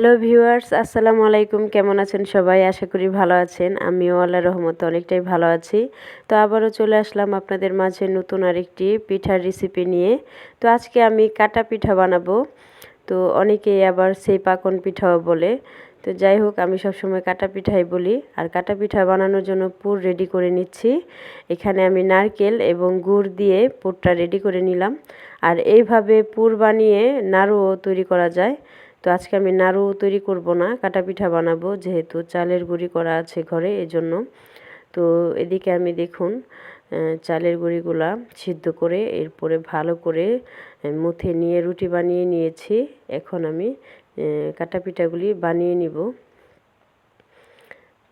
Hello viewers আসসালামু আলাইকুম। কেমন আছেন সবাই? আশা করি ভালো আছেন। আমিও আল্লাহ রহমতে অনেকটাই ভালো আছি। তো আবারও চলে আসলাম আপনাদের মাঝে নতুন আরেকটি পিঠার রেসিপি নিয়ে। তো আজকে আমি কাটা পিঠা বানাবো। তো অনেকেই আবার সেই পাকন পিঠাও বলে। তো যাই হোক, আমি সবসময় কাটা পিঠাই বলি। আর কাটা পিঠা বানানোর জন্য পুর রেডি করে নিচ্ছি। এখানে আমি নারকেল এবং গুড় দিয়ে পুরটা রেডি করে নিলাম। আর এইভাবে পুর বানিয়ে নাড়ুও তৈরি করা যায়। তো আজকে আমি নাড়ু তৈরি করব না, কাটা পিঠা বানাবো যেহেতু চালের গুঁড়ি করা আছে ঘরে, এজন্য। তো এদিকে আমি দেখুন চালের গুঁড়িগুলা সিদ্ধ করে এরপরে ভালো করে মুথে নিয়ে রুটি বানিয়ে নিয়েছি। এখন আমি কাটা পিঠাগুলি বানিয়ে নিব।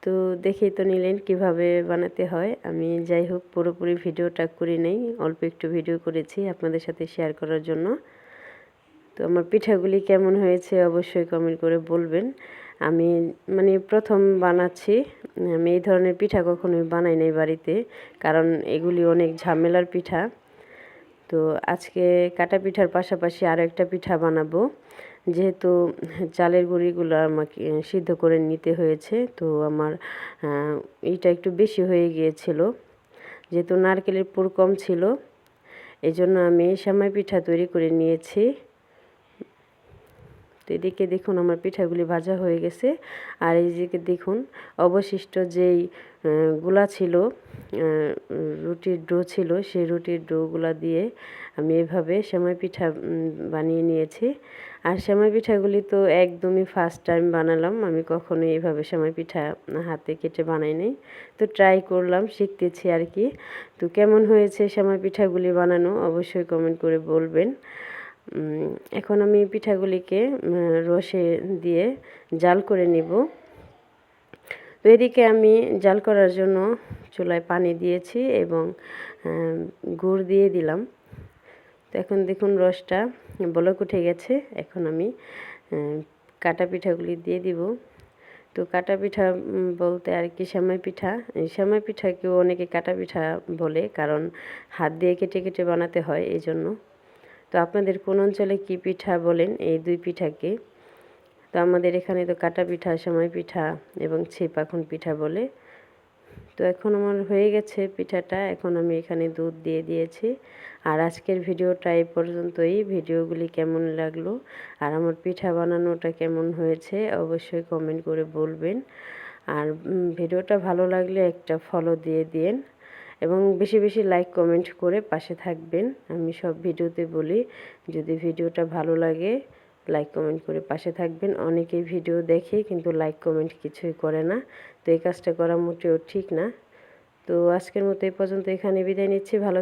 তো দেখেই তো নিলেন কীভাবে বানাতে হয়। আমি যাই হোক পুরোপুরি ভিডিওটা করি নেই, অল্প একটু ভিডিও করেছি আপনাদের সাথে শেয়ার করার জন্য। তো আমার পিঠাগুলি কেমন হয়েছে অবশ্যই কমেন্ট করে বলবেন। আমি মানে প্রথম বানাচ্ছি, আমি এই ধরনের পিঠা কখনোই বানাই নাই বাড়িতে, কারণ এগুলি অনেক ঝামেলার পিঠা। তো আজকে কাটা পিঠার পাশাপাশি আরও একটা পিঠা বানাবো, যেহেতু চালের গুঁড়িগুলো আমাকে সিদ্ধ করে নিতে হয়েছে, তো আমার এইটা একটু বেশি হয়ে গিয়েছিল, যেহেতু নারকেলের পুর কম ছিল এই জন্য আমি সামাই পিঠা তৈরি করে নিয়েছি। তো এদিকে দেখুন আমার পিঠাগুলি ভাজা হয়ে গেছে। আর এই দিকে দেখুন, অবশিষ্ট যেই গুলা ছিল রুটির ডো ছিল, সেই রুটির ডোগুলা দিয়ে আমি এভাবে সেমাই পিঠা বানিয়ে নিয়েছি। আর সেমাই পিঠাগুলি তো একদমই ফার্স্ট টাইম বানালাম, আমি কখনো এইভাবে সেমাই পিঠা হাতে কেটে বানাই নাই। তো ট্রাই করলাম, শিখতেছি আর কি। তো কেমন হয়েছে সেমাই পিঠাগুলি বানানো, অবশ্যই কমেন্ট করে বলবেন। এখন আমি পিঠাগুলিকে রসে দিয়ে জাল করে নিব। তো এদিকে আমি জাল করার জন্য চুলায় পানি দিয়েছি এবং গুড় দিয়ে দিলাম। তো এখন দেখুন রসটা বলক উঠে গেছে। এখন আমি কাটা পিঠাগুলি দিয়ে দিব। তো কাটা পিঠা বলতে আর কি সেমাই পিঠা। শ্যামাই পিঠাকেও অনেকে কাটা পিঠা বলে, কারণ হাত দিয়ে কেটে কেটে বানাতে হয় এই জন্য তো আপনাদের কোন অঞ্চলে কি পিঠা বলেন? এই দুই পিঠাকে। তো আমাদের এখানে তো কাটা পিঠা সময় পিঠা এবং ছিপাখন পিঠা বলে। তো এখন আমার হয়ে গেছে পিঠাটা, এখন আমি এখানে দুধ দিয়ে দিয়েছি। আর আজকের ভিডিওটা এই পর্যন্তই। ভিডিওগুলি কেমন লাগল আর আমার পিঠা বানানোটা কেমন হয়েছে অবশ্যই কমেন্ট করে বলবেন। আর ভিডিওটা ভালো লাগলে একটা ফলো দিয়ে দিন। এবং বেশি বেশি লাইক কমেন্ট করে পাশে থাকবেন। আমি সব ভিডিওতে বলি, যদি ভিডিওটা ভালো লাগে লাইক কমেন্ট করে পাশে থাকবেন। অনেকেই ভিডিও দেখে কিন্তু লাইক কমেন্ট কিছুই করে না। তো এই কাজটা করা মোটেও ঠিক না। তো আজকের মতো এই পর্যন্ত এখানে বিদায় নিচ্ছি। ভালো